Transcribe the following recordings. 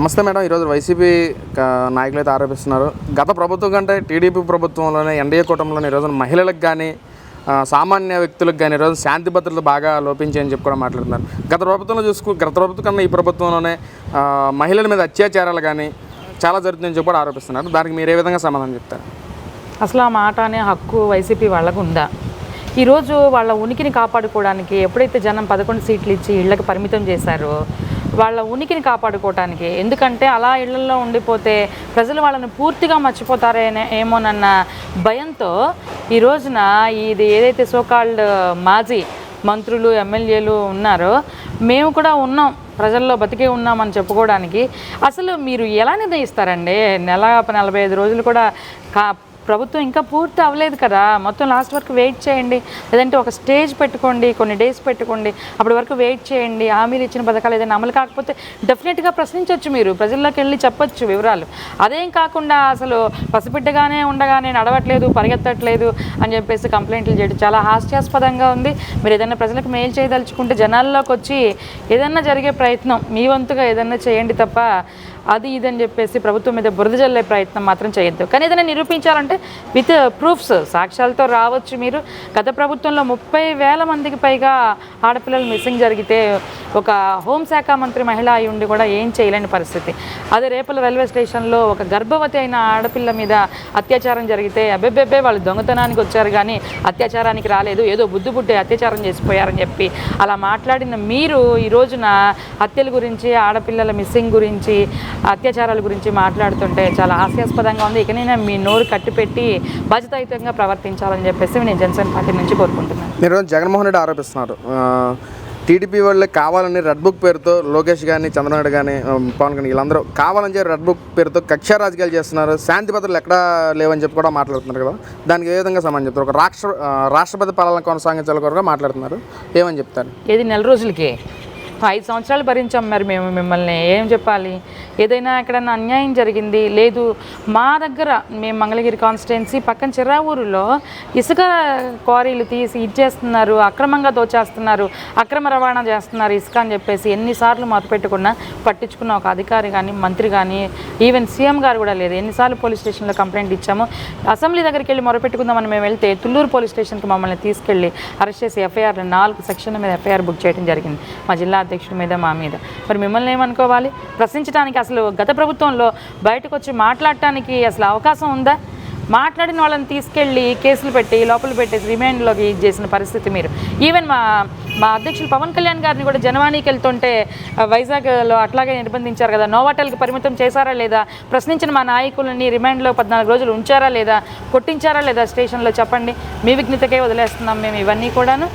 నమస్తే మేడం ఈరోజు వైసీపీ నాయకులు అయితే ఆరోపిస్తున్నారు. గత ప్రభుత్వం కంటే టీడీపీ ప్రభుత్వంలోనే ఎన్డీఏ కూటమిలోనే ఈరోజు మహిళలకు కానీ సామాన్య వ్యక్తులకు కానీ ఈరోజు శాంతి భద్రతలు బాగా లోపించాయని చెప్పి కూడా మాట్లాడుతున్నారు. గత ప్రభుత్వంలో చూసుకు గత ప్రభుత్వం కన్నా ఈ ప్రభుత్వంలోనే మహిళల మీద అత్యాచారాలు కానీ చాలా జరుగుతుందని చెప్పి కూడా ఆరోపిస్తున్నారు. దానికి మీరు ఏ విధంగా సమాధానం చెప్తారు? అసలు ఆ మాట అనే హక్కు వైసీపీ వాళ్ళకు ఉందా? ఈరోజు వాళ్ళ ఉనికిని కాపాడుకోవడానికి ఎప్పుడైతే జనం పదకొండు సీట్లు ఇచ్చి ఇళ్ళకి పరిమితం చేశారో వాళ్ళ ఉనికిని కాపాడుకోవటానికి. ఎందుకంటే అలా ఇళ్ళలో ఉండిపోతే ప్రజలు వాళ్ళని పూర్తిగా మర్చిపోతారేనే ఏమోనన్న భయంతో ఈ రోజున ఇది ఏదైతే సోకాల్డ్ మాజీ మంత్రులు ఎమ్మెల్యేలు ఉన్నారో మేము కూడా ఉన్నాం. ప్రజల్లో బతికే ఉన్నామని చెప్పుకోవడానికి. అసలు మీరు ఎలా నిర్ణయిస్తారండి? నెల నలభై ఐదు రోజులు కూడా కా ప్రభుత్వం ఇంకా పూర్తి అవ్వలేదు కదా. మొత్తం లాస్ట్ వరకు వెయిట్ చేయండి. లేదంటే ఒక స్టేజ్ పెట్టుకోండి కొన్ని డేస్ పెట్టుకోండి అప్పటి వరకు వెయిట్ చేయండి హామీలు ఇచ్చిన పథకాలు ఏదైనా అమలు కాకపోతే డెఫినెట్గా ప్రశ్నించవచ్చు మీరు. ప్రజల్లోకి వెళ్ళి చెప్పొచ్చు వివరాలు. అదేం కాకుండా అసలు పసిబిడ్డగానే ఉండగానే నడవట్లేదు పరిగెత్తట్లేదు అని చెప్పేసి కంప్లైంట్లు చేయడం చాలా హాస్యాస్పదంగా ఉంది. మీరు ఏదైనా ప్రజలకు మెయిల్ చేయదలుచుకుంటే జనాల్లోకి వచ్చి ఏదైనా జరిగే ప్రయత్నం మీ వంతుగా ఏదైనా చేయండి తప్ప అది ఇదని చెప్పేసి ప్రభుత్వం మీద బురద జల్లే ప్రయత్నం మాత్రం చేయొద్దు. కానీ ఏదైనా నిరూపించాలంటే విత్ ప్రూఫ్స్ సాక్ష్యాలతో రావచ్చు మీరు. గత ప్రభుత్వంలో ముప్పై వేల మందికి పైగా ఆడపిల్లలు మిస్సింగ్ జరిగితే ఒక హోంశాఖ మంత్రి మహిళ అయి ఉండి కూడా ఏం చేయలేని పరిస్థితి. అదే రేపల రైల్వే స్టేషన్లో ఒక గర్భవతి అయిన ఆడపిల్ల మీద అత్యాచారం జరిగితే అబ్బెబ్బెబ్బే వాళ్ళు దొంగతనానికి వచ్చారు కానీ అత్యాచారానికి రాలేదు. ఏదో బుద్ధి పుట్టి అత్యాచారం చేసిపోయారని చెప్పి అలా మాట్లాడిన మీరు ఈ రోజున హత్యల గురించి ఆడపిల్లల మిస్సింగ్ గురించి అత్యాచారాల గురించి మాట్లాడుతుంటే చాలా హాస్యాస్పదంగా ఉంది. ఇకనైనా మీ నోరు కట్టిపెట్టి బాధ్యతాయుతంగా ప్రవర్తించాలని చెప్పేసి నేను జనసేన పార్టీ నుంచి కోరుకుంటున్నాను. ఈరోజు జగన్మోహన్ రెడ్డి ఆరోపిస్తున్నారు. టీడీపీ వాళ్ళే కావాలని రెడ్ బుక్ పేరుతో లోకేష్ కానీ చంద్రబాబు కానీ పవన్ కళ్యాణ్ వీళ్ళందరూ కావాలని చెప్పి రెడ్ బుక్ పేరుతో కక్ష రాజకీయాలు చేస్తున్నారు. శాంతి భద్రతలు ఎక్కడా లేవని చెప్పి కూడా మాట్లాడుతున్నారు కదా. దానికి ఏ విధంగా సమాధానం చెప్తారు? ఒక రాష్ట్ర రాష్ట్రపతి పాలన కొనసాగించాలి కొరగా మాట్లాడుతున్నారు. ఏమని చెప్తారు? ఏది నెల రోజులకి? ఐదు సంవత్సరాలు భరించాం మరి మేము మిమ్మల్ని. ఏం చెప్పాలి? ఏదైనా ఎక్కడైనా అన్యాయం జరిగింది లేదు. మా దగ్గర మేము మంగళగిరి కాన్స్టిట్యున్సీ పక్కన చిరావూరులో ఇసుక క్వారీలు తీసి ఇచ్చేస్తున్నారు అక్రమంగా దోచేస్తున్నారు అక్రమ రవాణా చేస్తున్నారు ఇసుక అని చెప్పేసి ఎన్నిసార్లు మొదపెట్టుకున్నా పట్టించుకున్న ఒక అధికారి కానీ మంత్రి కానీ ఈవెన్ సీఎం గారు కూడా లేదు. ఎన్నిసార్లు పోలీస్ స్టేషన్లో కంప్లైంట్ ఇచ్చాము. అసెంబ్లీ దగ్గరికి వెళ్ళి మొరపెట్టుకుందామని మేము వెళ్తే తుళ్ళూరు పోలీస్ స్టేషన్కి మమ్మల్ని తీసుకెళ్ళి అరెస్ట్ చేసి ఎఫ్ఐఆర్ నాలుగు సెక్షన్ల మీద ఎఫ్ఐఆర్ బుక్ చేయడం జరిగింది. మా జిల్లా అధ్యక్షుడి మీద మా మీద. మరి మిమ్మల్ని ఏమనుకోవాలి? ప్రశ్నించడానికి అసలు గత ప్రభుత్వంలో బయటకు వచ్చి మాట్లాడటానికి అసలు అవకాశం ఉందా? మాట్లాడిన వాళ్ళని తీసుకెళ్ళి కేసులు పెట్టి లోపల పెట్టేసి రిమాండ్లోకి చేసిన పరిస్థితి మీరు. ఈవెన్ మా మా అధ్యక్షులు పవన్ కళ్యాణ్ గారిని కూడా జనవాణికి వెళ్తుంటే వైజాగ్లో అట్లాగే నిర్బంధించారు కదా నోవాటల్కి పరిమితం చేశారా లేదా? ప్రశ్నించిన మా నాయకులని రిమాండ్లో పద్నాలుగు రోజులు ఉంచారా లేదా? కొట్టించారా లేదా? స్టేషన్లో చెప్పండి. మీ విఘ్నతకే వదిలేస్తున్నాం మేము ఇవన్నీ కూడాను.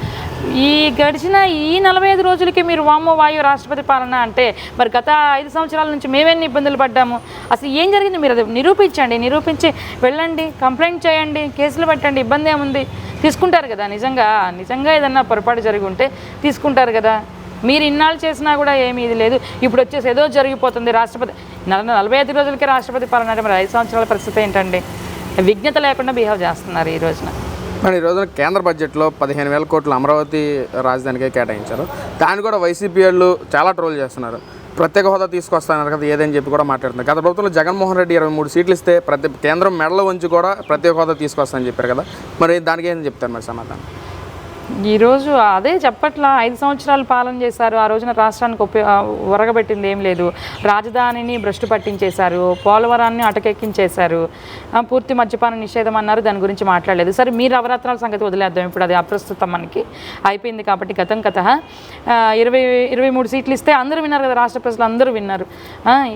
ఈ గడిచిన ఈ నలభై ఐదు రోజులకి మీరు వామో వాయు రాష్ట్రపతి పాలన అంటే మరి గత ఐదు సంవత్సరాల నుంచి మేమెన్ని ఇబ్బందులు పడ్డాము? అసలు ఏం జరిగింది? మీరు అది నిరూపించండి నిరూపించి వెళ్ళండి కంప్లైంట్ చేయండి కేసులు పెట్టండి ఇబ్బంది ఏముంది? తీసుకుంటారు కదా నిజంగా నిజంగా ఏదన్నా పొరపాటు జరిగి ఉంటే తీసుకుంటారు కదా. మీరు ఇన్నాళ్ళు చేసినా కూడా ఏమీ ఇది లేదు. ఇప్పుడు వచ్చేసి ఏదో జరిగిపోతుంది రాష్ట్రపతి నలభై ఐదు రోజులకే రాష్ట్రపతి పాలన అంటే మరి ఐదు సంవత్సరాల పరిస్థితి ఏంటండి? విజ్ఞత లేకుండా బిహేవ్ చేస్తున్నారు ఈ రోజున. మరి ఈ రోజున కేంద్ర బడ్జెట్లో పదిహేను వేల కోట్లు అమరావతి రాజధానికే కేటాయించారు. దాన్ని కూడా వైసీపీ వాళ్ళు చాలా ట్రోల్ చేస్తున్నారు. ప్రత్యేక హోదా తీసుకొస్తానన్నారు కదా ఏదని చెప్పి కూడా మాట్లాడుతున్నారు. గత ప్రభుత్వంలో జగన్మోహన్ రెడ్డి ఇరవై మూడు సీట్లు ఇస్తే ప్రతి కేంద్రం మెడలో ఉంచి కూడా ప్రత్యేక హోదా తీసుకొస్తానని చెప్పారు కదా. మరి దానికి ఏం చెప్తారు మరి సమాధానం? ఈరోజు అదే చెప్పట్లా ఐదు సంవత్సరాలు పాలన చేశారు. ఆ రోజున రాష్ట్రానికి ఉపయో ఒరగబెట్టింది ఏం లేదు. రాజధానిని భ్రష్టు పట్టించేశారు. పోలవరాన్ని అటకెక్కించేశారు. పూర్తి మద్యపాన నిషేధం అన్నారు. దాని గురించి మాట్లాడలేదు. సరే మీ నవరాత్రాల సంగతి వదిలేద్దాం. ఇప్పుడు అది అప్రస్తుతం మనకి అయిపోయింది కాబట్టి గతం కథ. ఇరవై ఇరవై మూడు సీట్లు ఇస్తే అందరూ విన్నారు కదా రాష్ట్ర ప్రజలు అందరూ విన్నారు.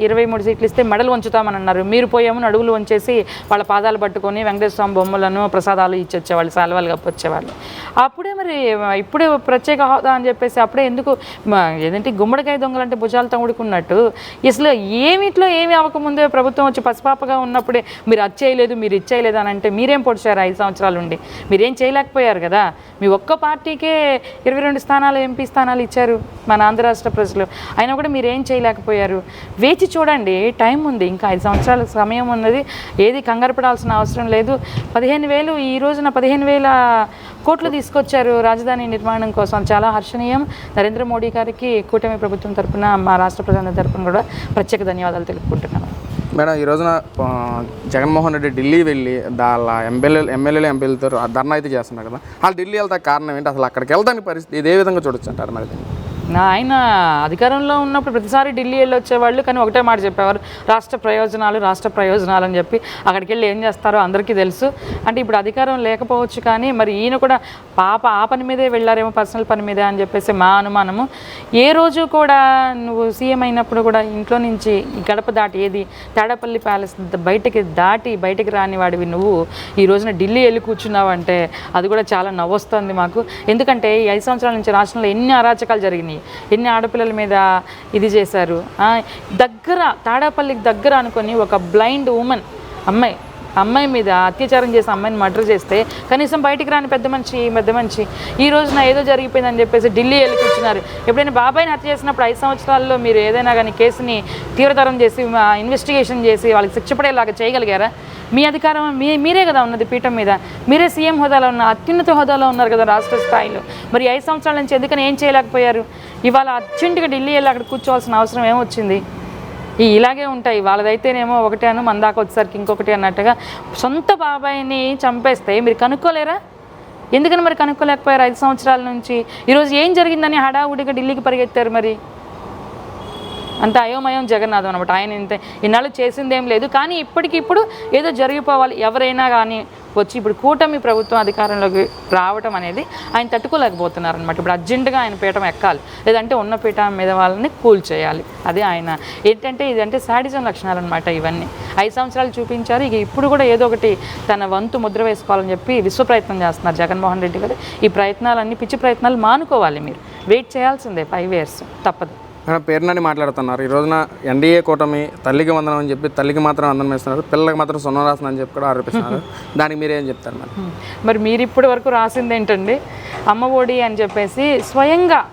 ఇరవై మూడు సీట్లు ఇస్తే మెడలు వంచుతామని అన్నారు. మీరు పోయేమో అడుగులు వంచేసి వాళ్ళ పాదాలు పట్టుకొని వెంకటేశ్వర స్వామి బొమ్మలను ప్రసాదాలు ఇచ్చొచ్చేవాళ్ళు సాల్వాలు కప్పొచ్చేవాళ్ళు. అప్పుడే మరి ఇప్పుడే ప్రత్యేక హోదా అని చెప్పేసి అప్పుడే ఎందుకు మ- ఏదంటే గుమ్మడికాయ దొంగలంటే భుజాలు తమ్ముడుకున్నట్టు అసలు ఏమిట్లో ఏమి అవ్వకముందే ప్రభుత్వం వచ్చి పసిపాపగా ఉన్నప్పుడే మీరు అది చేయలేదు మీరు ఇది చేయలేదు అని అంటే మీరేం పొడిచారు ఐదు సంవత్సరాలు ఉండి మీరేం చేయలేకపోయారు కదా? మీ ఒక్క పార్టీకే ఇరవై రెండు స్థానాలు ఎంపీ స్థానాలు ఇచ్చారు మన ఆంధ్ర రాష్ట్ర ప్రజలు. అయినా కూడా మీరేం చేయలేకపోయారు? వేచి చూడండి టైం ఉంది ఇంకా ఐదు సంవత్సరాల సమయం ఉన్నది. ఏది కంగారు పడాల్సిన అవసరం లేదు. పదిహేను వేలు ఈ రోజున పదిహేను వేల కోట్లు తీసుకొచ్చారు రాజధాని నిర్మాణం కోసం. చాలా హర్షణీయం. నరేంద్ర మోడీ గారికి కూటమి ప్రభుత్వం తరఫున మా రాష్ట్ర ప్రధాని తరపున కూడా ప్రత్యేక ధన్యవాదాలు తెలుపుకుంటున్నాను. మేడం ఈ రోజున జగన్మోహన్ రెడ్డి ఢిల్లీ వెళ్ళి వాళ్ళ ఎమ్మెల్యే ఎమ్మెల్యేలు ఎంపీలతో ధర్నా అయితే చేస్తున్నారు కదా. వాళ్ళు ఢిల్లీ వెళ్తా కారణం ఏంటి? అసలు అక్కడికి వెళ్తానికి పరిస్థితి ఇదే విధంగా చూడొచ్చు అంటారు మరి ఆయన అధికారంలో ఉన్నప్పుడు ప్రతిసారి ఢిల్లీ వెళ్ళి వచ్చేవాళ్ళు కానీ ఒకటే మాట చెప్పేవారు రాష్ట్ర ప్రయోజనాలు రాష్ట్ర ప్రయోజనాలు అని చెప్పి. అక్కడికి వెళ్ళి ఏం చేస్తారో అందరికీ తెలుసు. అంటే ఇప్పుడు అధికారం లేకపోవచ్చు కానీ మరి ఈయన కూడా పాప ఆ పని మీదే వెళ్ళారేమో పర్సనల్ పని మీదే అని చెప్పేసి మా అనుమానము. ఏ రోజు కూడా నువ్వు సీఎం అయినప్పుడు కూడా ఇంట్లో నుంచి గడప దాటి ఏది? తాడపల్లి ప్యాలెస్ బయటకి దాటి బయటకి రాని వాడివి నువ్వు. ఈ రోజున ఢిల్లీ వెళ్ళి కూర్చున్నావు అంటే అది కూడా చాలా నవ్వొస్తుంది మాకు. ఎందుకంటే ఈ ఐదు సంవత్సరాల నుంచి రాష్ట్రంలో ఎన్ని అరాచకాలు జరిగినాయి? ఎన్ని ఆడపిల్లల మీద ఇది చేశారు? దగ్గర తాడాపల్లికి దగ్గర అనుకొని ఒక బ్లైండ్ ఉమెన్ అమ్మాయి అమ్మాయి మీద అత్యాచారం చేసి అమ్మాయిని మర్డర్ చేస్తే కనీసం బయటికి రాని పెద్ద మనిషి పెద్ద మనిషి. ఈ రోజున ఏదో జరిగిపోయిందని చెప్పేసి ఢిల్లీ వెళ్ళి కూర్చున్నారు. ఎప్పుడైనా బాబాయ్ని హత్య చేసినప్పుడు ఐదు సంవత్సరాల్లో మీరు ఏదైనా కానీ కేసుని తీవ్రతరం చేసి ఇన్వెస్టిగేషన్ చేసి వాళ్ళకి శిక్ష పడేలాగా చేయగలిగారా? మీ అధికారం మీ మీరే కదా ఉన్నది పీఠం మీద. మీరే సీఎం హోదాలో ఉన్న అత్యున్నత హోదాలో ఉన్నారు కదా రాష్ట్ర స్థాయిలో. మరి ఐదు సంవత్సరాల నుంచి ఎందుకని ఏం చేయలేకపోయారు? ఇవాళ అర్జెంటుగా ఢిల్లీ వెళ్ళి అక్కడ కూర్చోవాల్సిన అవసరం ఏమొచ్చింది? ఇలాగే ఉంటాయి. వాళ్ళదైతేనేమో ఒకటి అను మన దాకా వచ్చేసరికి ఇంకొకటి అన్నట్టుగా సొంత బాబాయిని చంపేస్తే మీరు కనుక్కోలేరా? ఎందుకని మరి కనుక్కోలేకపోయారు? ఐదు సంవత్సరాల నుంచి. ఈరోజు ఏం జరిగిందని హడావుడిగా ఢిల్లీకి పరిగెత్తారు మరి? అంత అయోమయం జగన్నాథం అనమాట ఆయన ఇంత ఇన్నాళ్ళు చేసిందేం లేదు. కానీ ఇప్పటికిప్పుడు ఏదో జరిగిపోవాలి. ఎవరైనా కానీ వచ్చి ఇప్పుడు కూటమి ప్రభుత్వం అధికారంలోకి రావటం అనేది ఆయన తట్టుకోలేకపోతున్నారు అనమాట ఇప్పుడు అర్జెంటుగా ఆయన పీఠం ఎక్కాలి. లేదంటే ఉన్న పీఠం మీద వాళ్ళని కూల్ చేయాలి. అదే ఆయన. ఏంటంటే ఇదంటే శాడిజం లక్షణాలు అనమాట ఇవన్నీ. ఐదు సంవత్సరాలు చూపించారు. ఇక ఇప్పుడు కూడా ఏదో ఒకటి తన వంతు ముద్ర వేసుకోవాలని చెప్పి విశ్వ ప్రయత్నం చేస్తున్నారు జగన్మోహన్ రెడ్డి గారు. ఈ ప్రయత్నాలన్నీ పిచ్చి ప్రయత్నాలు మానుకోవాలి మీరు. వెయిట్ చేయాల్సిందే ఫైవ్ ఇయర్స్. తప్పదు. పేరునని మాట్లాడుతున్నారు. ఈ రోజున ఎన్డీఏ కూటమి తల్లికి వందనం అని చెప్పి తల్లికి మాత్రం వందనం వేస్తున్నారు పిల్లలకి మాత్రం సున్నం రాస్తుంది అని చెప్పి కూడా ఆరోపిస్తున్నారు. దానికి మీరేం చెప్తారు మరి. మరి మీరు ఇప్పటి వరకు రాసింది ఏంటండి? అమ్మ ఒడి అని చెప్పేసి స్వయంగా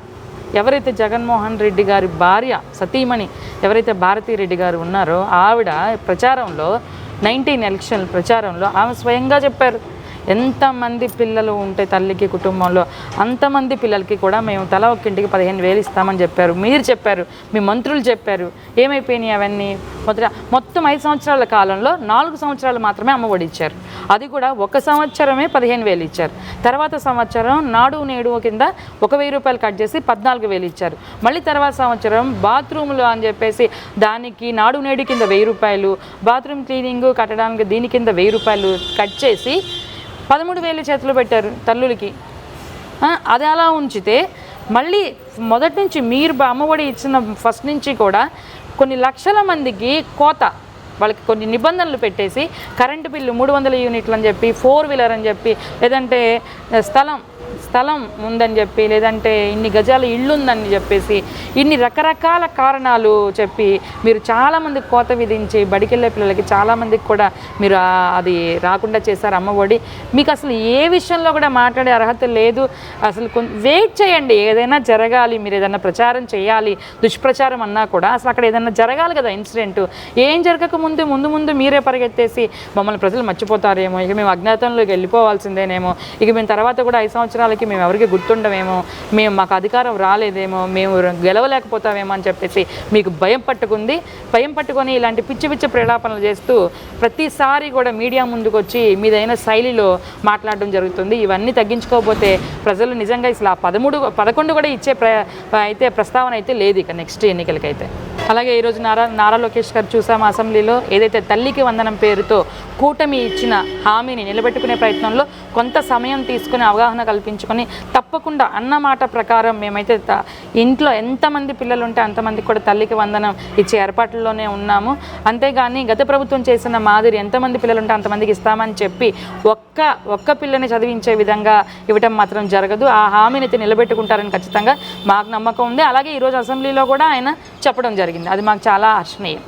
ఎవరైతే జగన్మోహన్ రెడ్డి గారి భార్య సతీమణి ఎవరైతే భారతీ రెడ్డి గారు ఉన్నారో ఆవిడ ప్రచారంలో నైన్టీన్ ఎలక్షన్ ప్రచారంలో ఆమె స్వయంగా చెప్పారు. ఎంతమంది పిల్లలు ఉంటే తల్లికి కుటుంబంలో అంతమంది పిల్లలకి కూడా మేము తల ఒక్కింటికి పదిహేను వేలు ఇస్తామని చెప్పారు. మీరు చెప్పారు మీ మంత్రులు చెప్పారు. ఏమైపోయినాయి అవన్నీ? మొదట మొత్తం ఐదు సంవత్సరాల కాలంలో నాలుగు సంవత్సరాలు మాత్రమే అమ్మఒడి ఇచ్చారు. అది కూడా ఒక సంవత్సరమే పదిహేను వేలు ఇచ్చారు. తర్వాత సంవత్సరం నాడు నేడు కింద ఒక వెయ్యి రూపాయలు కట్ చేసి పద్నాలుగు వేలు ఇచ్చారు. మళ్ళీ తర్వాత సంవత్సరం బాత్రూములు అని చెప్పేసి దానికి నాడు నేడు కింద వెయ్యి రూపాయలు బాత్రూమ్ క్లీనింగ్ కట్టడానికి దీని కింద వెయ్యి రూపాయలు కట్ చేసి పదమూడు వేలు చేతులు పెట్టారు తల్లులకి. అది అలా ఉంచితే మళ్ళీ మొదటి నుంచి మీరు అమ్మఒడి ఇచ్చిన ఫస్ట్ నుంచి కూడా కొన్ని లక్షల మందికి కోత వాళ్ళకి కొన్ని నిబంధనలు పెట్టేసి కరెంటు బిల్లు మూడు వందల యూనిట్లు అని చెప్పి ఫోర్ వీలర్ అని చెప్పి లేదంటే స్థలం స్థలం ఉందని చెప్పి లేదంటే ఇన్ని గజాల ఇల్లు ఉందని చెప్పేసి ఇన్ని రకరకాల కారణాలు చెప్పి మీరు చాలామంది కోత విధించి బడికెళ్ళే పిల్లలకి చాలామందికి కూడా మీరు అది రాకుండా చేశారు అమ్మఒడి మీకు అసలు ఏ విషయంలో కూడా మాట్లాడే అర్హత లేదు. అసలు కొంచెం వెయిట్ చేయండి. ఏదైనా జరగాలి మీరు ఏదైనా ప్రచారం చేయాలి దుష్ప్రచారం అన్నా కూడా అసలు అక్కడ ఏదైనా జరగాలి కదా ఇన్సిడెంట్. ఏం జరగక ముందు ముందు ముందు మీరే పరిగెత్తేసి మమ్మల్ని ప్రజలు మర్చిపోతారేమో. ఇక మేము అజ్ఞాతంలోకి వెళ్ళిపోవాల్సిందేనేమో. ఇక మేము తర్వాత కూడా ఐదు సంవత్సరాలకి మేము ఎవరికి గుర్తుండమేమో మేము మాకు అధికారం రాలేదేమో మేము గెలవలేకపోతామేమో అని చెప్పేసి మీకు భయం పట్టుకుంది. భయం పట్టుకొని ఇలాంటి పిచ్చి పిచ్చి ప్రలాపనలు చేస్తూ ప్రతిసారి కూడా మీడియా ముందుకు వచ్చి మీదైన శైలిలో మాట్లాడడం జరుగుతుంది. ఇవన్నీ తగ్గించుకోకపోతే ప్రజలు నిజంగా అసలు ఆ పదమూడు పదకొండు కూడా ఇచ్చే ప్ర అయితే ప్రస్తావన అయితే లేదు ఇక నెక్స్ట్ ఎన్నికలకైతే. అలాగే ఈరోజు నారా నారా లోకేష్ గారు చూసాం అసెంబ్లీలో ఏదైతే తల్లికి వందనం పేరుతో కూటమి ఇచ్చిన హామీని నిలబెట్టుకునే ప్రయత్నంలో కొంత సమయం తీసుకుని అవగాహన కల్పించుకొని తప్పకుండా అన్న మాట ప్రకారం మేమైతే ఇంట్లో ఎంతమంది పిల్లలు ఉంటే అంతమందికి కూడా తల్లికి వందనం ఇచ్చే ఏర్పాట్లలోనే ఉన్నాము. అంతేగాని గత ప్రభుత్వం చేసిన మాదిరి ఎంతమంది పిల్లలు ఉంటే అంతమందికి ఇస్తామని చెప్పి ఒక్క ఒక్క పిల్లని చదివించే విధంగా ఇవ్వటం మాత్రం జరగదు. ఆ హామీని అయితే నిలబెట్టుకుంటారని ఖచ్చితంగా మాకు నమ్మకం ఉంది. అలాగే ఈరోజు అసెంబ్లీలో కూడా ఆయన చెప్పడం జరిగింది. జరిగింది. అది మాకు చాలా హర్షణీయం